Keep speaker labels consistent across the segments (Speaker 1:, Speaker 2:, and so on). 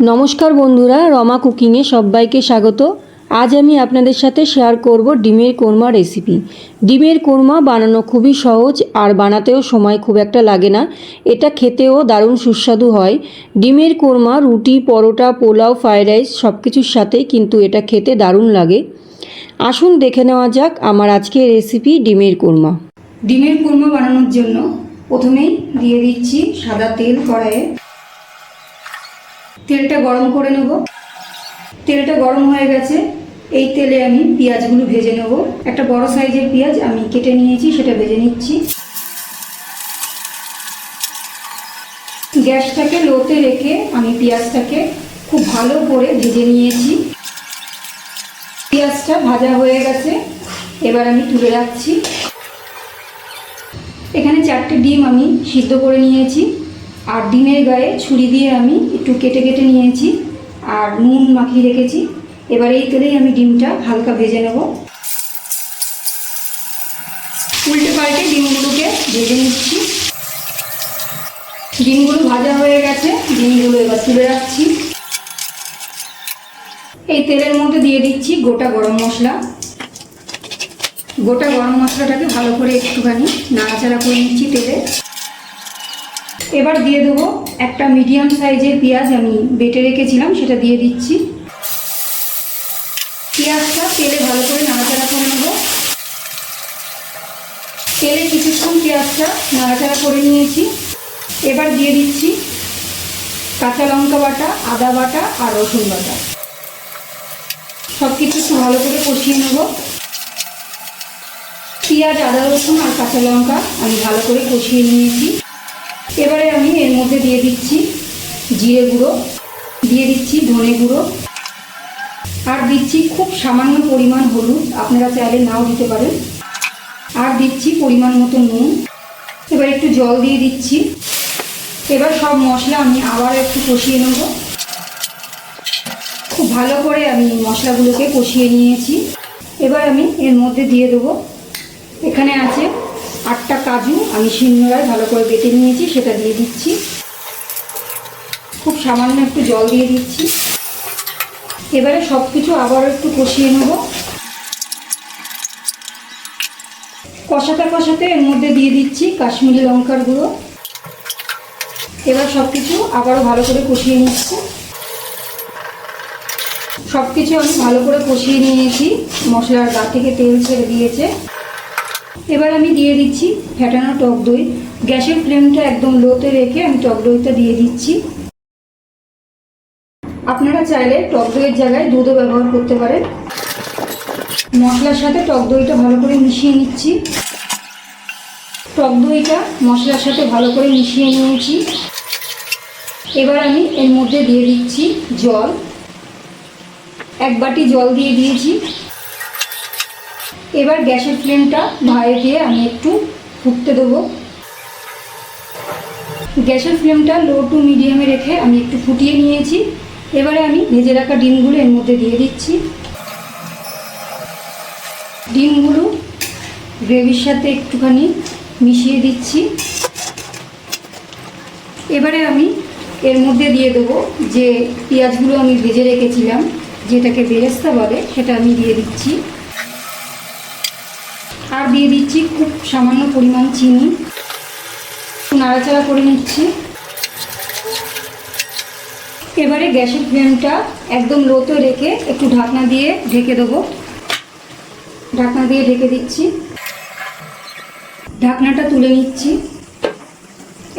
Speaker 1: নমস্কার বন্ধুরা, রমা কুকিংয়ে সবাইকে স্বাগত। আজ আমি আপনাদের সাথে শেয়ার করব ডিমের কোরমা রেসিপি ডিমের কোরমা বানানো খুবই সহজ, আর বানাতেও সময় খুব একটা লাগে না। এটা খেতেও দারুণ সুস্বাদু হয়। ডিমের কোরমা, রুটি, পরোটা, পোলাও ফ্রাইড রাইস সব কিছুর সাথেই কিন্তু এটা খেতে দারুণ লাগে। আসুন দেখে নেওয়া যাক আমার আজকের রেসিপি ডিমের কোরমা। ডিমের কোরমা বানানোর জন্য প্রথমেই দিয়ে দিচ্ছি সাদা তেল কড়াইয়ে। তেলটা গরম করে নেব। তেলটা গরম হয়ে গেছে। এই তেলে আমি পেঁয়াজগুলো ভেজে নেব। একটা বড় সাইজের পেঁয়াজ আমি কেটে নিয়েছি, সেটা ভেজে নিচ্ছি। গ্যাসটাকে লোতে রেখে আমি পেঁয়াজটাকে খুব ভালো করে ভেজে নিয়েছি। পেঁয়াজটা ভাজা হয়ে গেছে। এবার আমি তুলে রাখছি। এখানে চারটে ডিম আমি সিদ্ধ করে নিয়েছি। আর ডিমের গায়ে ছুরি দিয়ে আমি একটু কেটে কেটে নিয়েছি আর নুন মাখিয়ে রেখেছি। এবার এই তেলেই আমি ডিমটা হালকা ভেজে নেব। উল্টে পাল্টে ডিমগুলোকে ভেজে নিচ্ছি। ডিমগুলো ভাজা হয়ে গেছে, ডিমগুলো এবার তুলে রাখছি। এই তেলের মধ্যে দিয়ে দিচ্ছি গোটা গরম মশলা। গোটা গরম মশলাটাকে ভালো করে একটুখানি নাড়াচাড়া করে নিচ্ছি তেলে। এবার দিয়ে দেবো একটা মিডিয়াম সাইজের পেঁয়াজ আমি বেটে রেখেছিলাম, সেটা দিয়ে দিচ্ছি। পেঁয়াজটা তেলে ভালো করে নাড়াচাড়া করে নেব। তেলে কিছুক্ষণ পেঁয়াজটা নাড়াচাড়া করে নিয়েছি। এবার দিয়ে দিচ্ছি কাঁচা লঙ্কা বাটা, আদা বাটা আর রসুন বাটা। সব কিছু একটু ভালো করে কষিয়ে নেব। পেঁয়াজ, আদা, রসুন আর কাঁচা লঙ্কা আমি ভালো করে কষিয়ে নিয়েছি। এবারে আমি এর মধ্যে দিয়ে দিচ্ছি জিরে গুঁড়ো, দিয়ে দিচ্ছি ধনে গুঁড়ো, আর দিচ্ছি খুব সামান্য পরিমাণ হলুদ, আপনারা চাইলে নাও দিতে পারেন। আর দিচ্ছি পরিমাণ মতো নুন, এবার একটু জল দিয়ে দিচ্ছি। এবার সব মশলা আমি আবার একটু কষিয়ে নেব। খুব ভালো করে আমি মশলাগুলোকে কষিয়ে নিয়েছি। এবার আমি এর মধ্যে দিয়ে দেবো। এখানে আছে আটটা কাজু আমি শিলনোড়ায় ভালো করে বেটে নিয়েছি, সেটা দিয়ে দিচ্ছি। খুব সামান্য একটু জল দিয়ে দিচ্ছি। এবারে সব কিছু আবার একটু কষিয়ে নেব। কষাতে কষাতে এর মধ্যে দিয়ে দিচ্ছি কাশ্মীরি লঙ্কার গুঁড়ো। এবার সব কিছু আবারও ভালো করে কষিয়ে নিচ্ছি। সব কিছু আমি ভালো করে কষিয়ে নিয়েছি। মশলার গা থেকে তেল ছেড়ে দিয়েছে। এবার আমি দিয়ে দিচ্ছি ফ্যাটানো টক দই। গ্যাসের ফ্লেমটা একদম লোতে রেখে আমি টক দইটা দিয়ে দিচ্ছি। আপনারা চাইলে টক দইয়ের জায়গায় দুধও ব্যবহার করতে পারেন। মশলার সাথে টক দইটা ভালো করে মিশিয়ে নিচ্ছি। টক দইটা মশলার সাথে ভালো করে মিশিয়ে নিয়েছি। এবার আমি এর মধ্যে দিয়ে দিচ্ছি জল। এক বাটি জল দিয়ে দিয়েছি। এবার গ্যাসের ফ্লেমটা ভাই দিয়ে আমি একটু ফুটতে দেবো। গ্যাসের ফ্লেমটা লো টু মিডিয়ামে রেখে আমি একটু ফুটিয়ে নিয়েছি। এবারে আমি ভেজে রাখা ডিমগুলো এর মধ্যে দিয়ে দিচ্ছি। ডিমগুলো গ্রেভির সাথে একটুখানি মিশিয়ে দিচ্ছি। এবারে আমি এর মধ্যে দিয়ে দেবো যে পেঁয়াজগুলো আমি ভেজে রেখেছিলাম, যেটাকে বেরেস্তা বলে, সেটা আমি দিয়ে দিচ্ছি। আর দিয়ে দিচ্ছি, খুব সামান্য পরিমাণ চিনি। নাড়াচাড়া করে নিচ্ছি। এবারে গ্যাসের ফ্লেমটা একদম লোতে রেখে একটু ঢাকনা দিয়ে ঢেকে দেবো। ঢাকনা দিয়ে ঢেকে দিচ্ছি। ঢাকনাটা তুলে নিচ্ছি।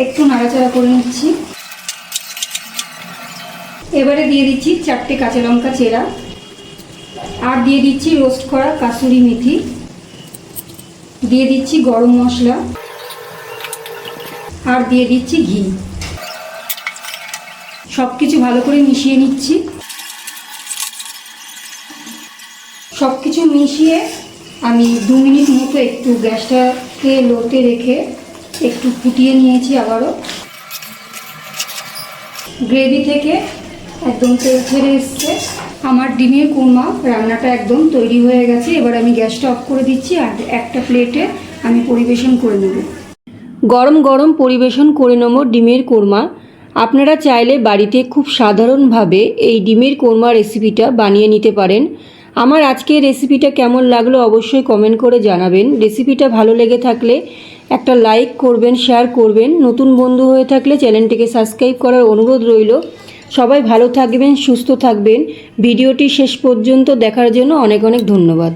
Speaker 1: একটু নাড়াচাড়া করে নিচ্ছি। এবারে দিয়ে দিচ্ছি চারটে কাঁচা লঙ্কা চেরা। আর দিয়ে দিচ্ছি রোস্ট করা কাসুরি মেথি। দিয়ে দিচ্ছি গরম মশলা আর দিয়ে দিচ্ছি ঘি। সব কিছু ভালো করে মিশিয়ে নিচ্ছি। সব কিছু মিশিয়ে আমি দু মিনিট মতো একটু গ্যাসটাকে লোতে রেখে একটু ফুটিয়ে নিয়েছি আবারও। গ্রেভি থেকে একদম তেল ছেড়ে এসছে। আমার ডিমের কুরমা, রান্নাটা একদম তৈরি হয়ে গেছে। এবার আমি গ্যাসটা অফ করে দিচ্ছি আর একটা প্লেটে আমি পরিবেশন করে নেব। গরম গরম পরিবেশন করে নেব ডিমের কোরমা।
Speaker 2: আপনারা চাইলে বাড়িতে খুব সাধারণভাবে এই ডিমের কোরমা রেসিপিটা বানিয়ে নিতে পারেন। আমার আজকের রেসিপিটা কেমন লাগল অবশ্যই কমেন্ট করে জানাবেন। রেসিপিটা ভালো লেগে থাকলে একটা লাইক করবেন, শেয়ার করবেন। নতুন বন্ধু হয়ে থাকলে চ্যানেলটিকে সাবস্ক্রাইব করার অনুরোধ রইল। সবাই ভালো থাকবেন সুস্থ থাকবেন। ভিডিওটি শেষ পর্যন্ত দেখার জন্য অনেক অনেক ধন্যবাদ।